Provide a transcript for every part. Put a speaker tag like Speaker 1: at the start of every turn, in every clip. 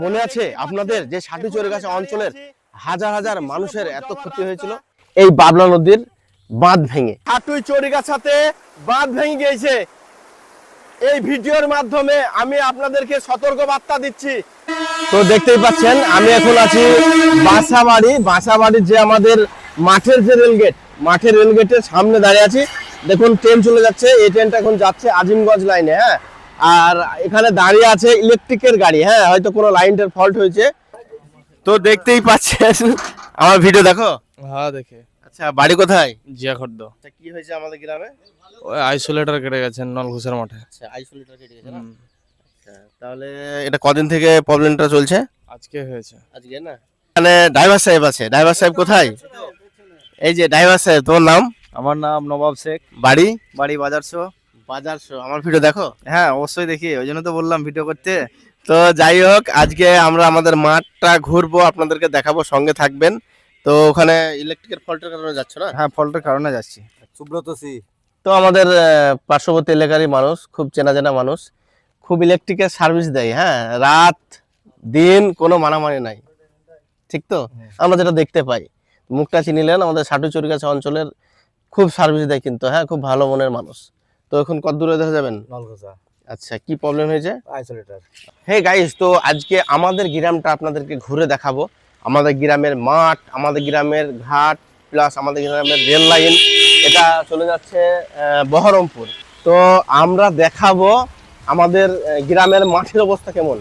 Speaker 1: মনে আছে আপনাদের যে সাটুচুরি গাছা অঞ্চলের হাজার হাজার মানুষের এত ক্ষতি হয়েছিল? এই বাবলা নদীর বাঁধ ভেঙে। হাটুই চরিগাছাতে বাঁধ ভেঙে গিয়েছে। এই ভিডিওর মাধ্যমে আমি আপনাদেরকে সতর্ক বার্তা দিচ্ছি। তো দেখতেই পাচ্ছেন আমি এখন আছি বাসাবাড়ি। বাসাবাড়ির যে আমাদের মাঠের যে রেলগেট মাঠের রেলগেটের সামনে দাঁড়িয়ে আছি। দেখুন ট্রেন চলে যাচ্ছে। এই ট্রেনটা এখন যাচ্ছে আজিমগঞ্জ লাইনে হ্যাঁ? আর এখানে দাঁড়িয়ে আছে ইলেকট্রিকের গাড়ি হ্যাঁ হয়তো কোনো লাইনটার ফল্ট হয়েছে। তো দেখতেই পাচ্ছেন আমার ভিডিও দেখো।
Speaker 2: হ্যাঁ দেখে।
Speaker 1: আচ্ছা বাড়ি কোথায়?
Speaker 2: জিয়া খর্দ
Speaker 1: আচ্ছা কি হয়েছে আমাদের গ্রামে?
Speaker 2: ওই আইসোলেটর কেটে গেছেন নলঘুষের মাঠে।
Speaker 1: আচ্ছা আইসোলেটর কেটে গেছে না? আচ্ছা, তাহলে এটা কদিন থেকে প্রবলেমটা চলছে?
Speaker 2: আজকে হয়েছে।
Speaker 1: আজকে না? এখানে ড্রাইভার সাহেব আছে। ড্রাইভার সাহেব কোথায়? এই যে ড্রাইভার সাহেব তোমার নাম?
Speaker 3: আমার নাম নবাব শেখ।
Speaker 1: বাড়ি?
Speaker 3: বাড়ি বাজারশো
Speaker 1: বাজার শো আমার ভিডিও দেখো?
Speaker 3: হ্যাঁ অবশ্যই দেখি ওই জন্য তো বললাম ভিডিও করতে।
Speaker 1: তো যাই হোক আজকে আমরা আমাদের মাঠটা ঘুরবো আপনাদেরকে দেখাবো সঙ্গে থাকবেন। তো ওখানে ইলেকট্রিকের ফল্টের কারণে যাচ্ছ না?
Speaker 3: হ্যাঁ ফলটার কারণে যাচ্ছি। সুব্রত সি।
Speaker 1: তো আমাদের আহ, পার্শ্ববর্তী এলাকারই মানুষ খুব চেনা জানা মানুষ। খুব ইলেকট্রিকের সার্ভিস দেয় হ্যাঁ? রাত দিন কোনো মানামানি নাই। ঠিক তো? আমরা যেটা দেখতে পাই। মুখটা চিনিলেন আমাদের সাটু চুরিগাছা অঞ্চলের খুব সার্ভিস দেয় কিন্তু হ্যাঁ? খুব ভালো মনের মানুষ। তো এখন কত দূরে দেখা যাবেন? আচ্ছা কি প্রবলেম হয়েছে?
Speaker 3: আইসোলেটর।
Speaker 1: হে গাইস তো আজকে আমাদের গ্রামটা আপনাদেরকে ঘুরে দেখাবো। আমাদের গ্রামের মাঠ আমাদের গ্রামের ঘাট প্লাস আমাদের গ্রামের রেল লাইন এটা চলে যাচ্ছে বহরমপুর। তো আমরা দেখাবো আমাদের গ্রামের মাঠের অবস্থা কেমন?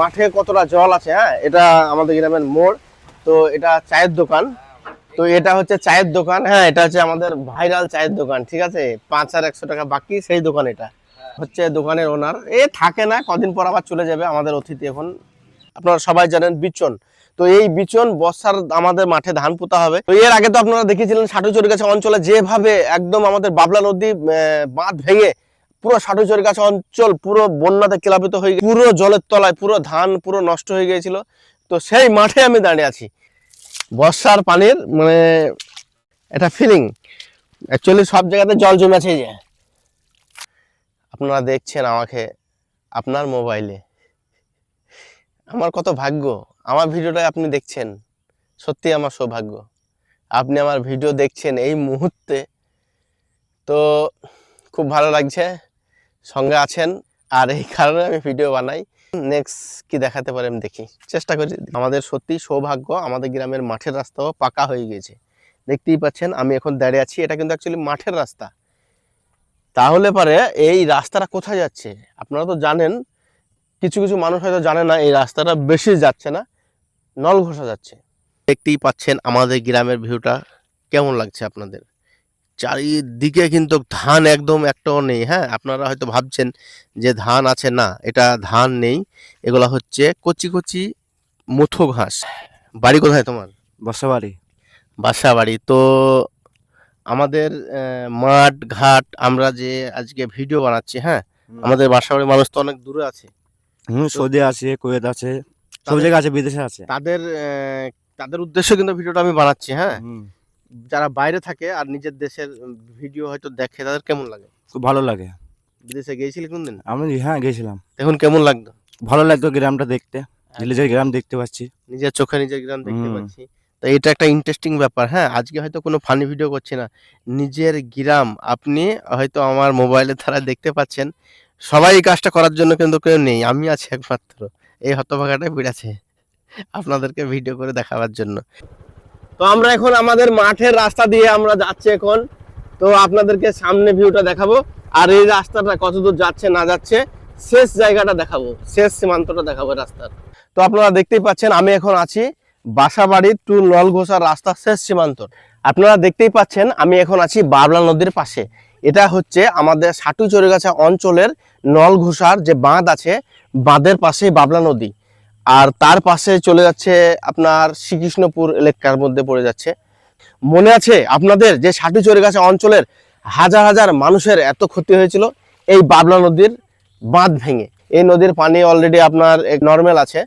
Speaker 1: মাঠে কতটা জল আছে হ্যাঁ? এটা আমাদের গ্রামের মোড়। তো এটা চায়ের দোকান। তো এটা হচ্ছে চায়ের দোকান। হ্যাঁ এটা হচ্ছে আমাদের ভাইরাল চায়ের দোকান, ঠিক আছে? পাঁচ আর একশো টাকা বাকি, সেই দোকান এটা। হচ্ছে দোকানের ওনার এ থাকে না, কদিন পর আবার চলে যাবে আমাদের অতিথি এখন। আপনারা সবাই জানেন বিচন। তো এই বিচন বর্ষার আমাদের মাঠে ধান পোতা হবে। তো এর আগে তো আপনারা দেখেছিলেন সাটুচুরি গাছা অঞ্চলে যেভাবে একদম আমাদের বাবলা নদী বাঁধ ভেঙে পুরো সাটুচুরি গাছা অঞ্চল পুরো বন্যাতে প্লাবিত হয়ে পুরো জলের তলায় পুরো ধান পুরো নষ্ট হয়ে গিয়েছিল। তো সেই মাঠে আমি দাঁড়িয়ে আছি। বর্ষার পানির মানে এটা ফিলিং অ্যাকচুয়ালি সব জায়গাতে জল জমে আছে যে। আপনারা দেখছেন আমাকে, আপনার মোবাইলে আমার কত ভাগ্য, আমার ভিডিওটা আপনি দেখছেন। সত্যি আমার সৌভাগ্য। আপনি আমার ভিডিও দেখছেন এই মুহূর্তে। তো খুব ভালো লাগছে। সঙ্গে আছেন আর এই কারণে আমি ভিডিও বানাই। নেক্সট কি দেখাতে পারি আমি দেখি। চেষ্টা করি। আমাদের সত্যি সৌভাগ্য, আমাদের গ্রামের মাঠের রাস্তাও পাকা হয়ে গেছে দেখতেই পাচ্ছেন, আমি এখন দাঁড়িয়ে আছি। এটা কিন্তু অ্যাকচুয়ালি মাঠের রাস্তা। তাহলে পরে এই রাস্তাটা কোথায় যাচ্ছে? আপনারা তো জানেন, কিছু কিছু মানুষ হয়তো জানে না, এই রাস্তাটা বেশি যাচ্ছে না, নলঘোষা যাচ্ছে। দেখতেই পাচ্ছেন, আমাদের গ্রামের ভিউটা কেমন লাগছে আপনাদের? চারিদিকে কিন্তু ধান একদম একটাও নেই হ্যাঁ? আপনারা হয়তো ভাবছেন যে ধান আছে না এটা ধান নেই। এগুলা হচ্ছে কচি কচি মুথো ঘাস। বাড়ি কোথায় তোমার?
Speaker 3: বাসা বাড়ি
Speaker 1: বাসা বাড়ি তো আমাদের মাঠ ঘাট আমরা যে আজকে ভিডিও বানাচ্ছি হ্যাঁ? আমাদের বাসা বাড়ির মানুষ তো অনেক দূরে আছে।
Speaker 3: হুম সৌদি আছে কুয়েত আছে সব জায়গায় আছে বিদেশে আছে।
Speaker 1: তাদের তাদের উদ্দেশ্য কিন্তু ভিডিওটা আমি বানাচ্ছি হ্যাঁ? যারা বাইরে থাকে আর নিজের দেশের ভিডিও হয়তো দেখে তাদের কেমন লাগে?
Speaker 3: খুব ভালো লাগে।
Speaker 1: বিদেশে গিয়েছিলি কোনদিন?
Speaker 3: আমি হ্যাঁ গেছিলাম
Speaker 1: এখন কেমন লাগতো?
Speaker 3: ভালো লাগতো গ্রামটা দেখতে নিজের গ্রাম দেখতে পাচ্ছি।
Speaker 1: নিজের চোখে নিজের গ্রাম দেখতে পাচ্ছি। তো এটা একটা ইন্টারেস্টিং ব্যাপার হ্যাঁ? আজকে হয়তো কোনো ফানি ভিডিও করছি না। নিজের গ্রাম আপনি হয়তো আমার মোবাইলের দ্বারা দেখতে পাচ্ছেন। সবাই এই কাজটা করার জন্য কিন্তু কেউ নেই আমি আছি একমাত্র। এই হতভাগাটাই বিড়াছে আপনাদেরকে ভিডিও করে দেখাবার জন্য। তো আমরা এখন আমাদের মাঠের রাস্তা দিয়ে আমরা যাচ্ছি এখন। তো আপনাদেরকে সামনে ভিউটা দেখাবো। আর এই রাস্তাটা কতদূর যাচ্ছে, না যাচ্ছে, শেষ জায়গাটা দেখাবো। শেষ সীমান্তটা দেখাবো রাস্তার। তো আপনারা দেখতেই পাচ্ছেন, আমি এখন আছি বাসাবাড়ি টু নলঘোষার রাস্তা, শেষ সীমান্ত। আপনারা দেখতেই পাচ্ছেন, আমি এখন আছি বাবলা নদীর পাশে। এটা হচ্ছে আমাদের সাটু চরিগাছা অঞ্চলের নলঘোষার যে বাঁধ আছে, বাঁধের পাশেই বাবলা নদী। আর তার পাশে চলে যাচ্ছে আপনার শ্রীকৃষ্ণপুর এলাকার মধ্যে পড়ে যাচ্ছে। মনে আছে আপনাদের যে সাটু চরিগাছা অঞ্চলের হাজার হাজার মানুষের এত ক্ষতি হয়েছিল? এই বাবলা নদীর বাঁধ ভেঙে। এই নদীর পানি অলরেডি আপনার নর্মাল আছে,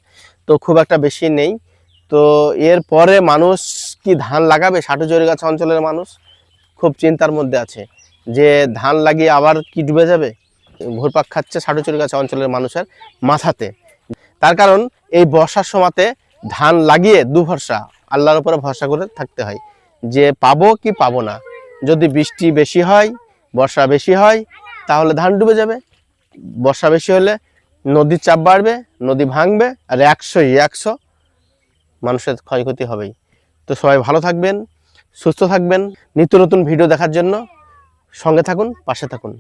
Speaker 1: তো খুব একটা বেশি নেই। তো এর পরে মানুষ কি ধান লাগাবে? সাটু চরিগাছা অঞ্চলের মানুষ খুব চিন্তার মধ্যে আছে যে ধান লাগিয়ে আবার কি ডুবে যাবে? ঘুরপাক খাচ্ছে সাটু চরিগাছা অঞ্চলের মানুষের মাথাতে। তার কারণ এই বর্ষার সময়তে ধান লাগিয়ে দু ভরসা আল্লাহর উপরে ভরসা করে থাকতে হয়। যে পাবো কি পাবো না। যদি বৃষ্টি বেশি হয়, বর্ষা বেশি হয়, তাহলে ধান ডুবে যাবে। বর্ষা বেশি হলে নদীর চাপ বাড়বে, নদী ভাঙবে, আর একশোই একশো মানুষের ক্ষয়ক্ষতি হবেই। তো সবাই ভালো থাকবেন, সুস্থ থাকবেন। নিত্য নতুন ভিডিও দেখার জন্য সঙ্গে থাকুন, পাশে থাকুন।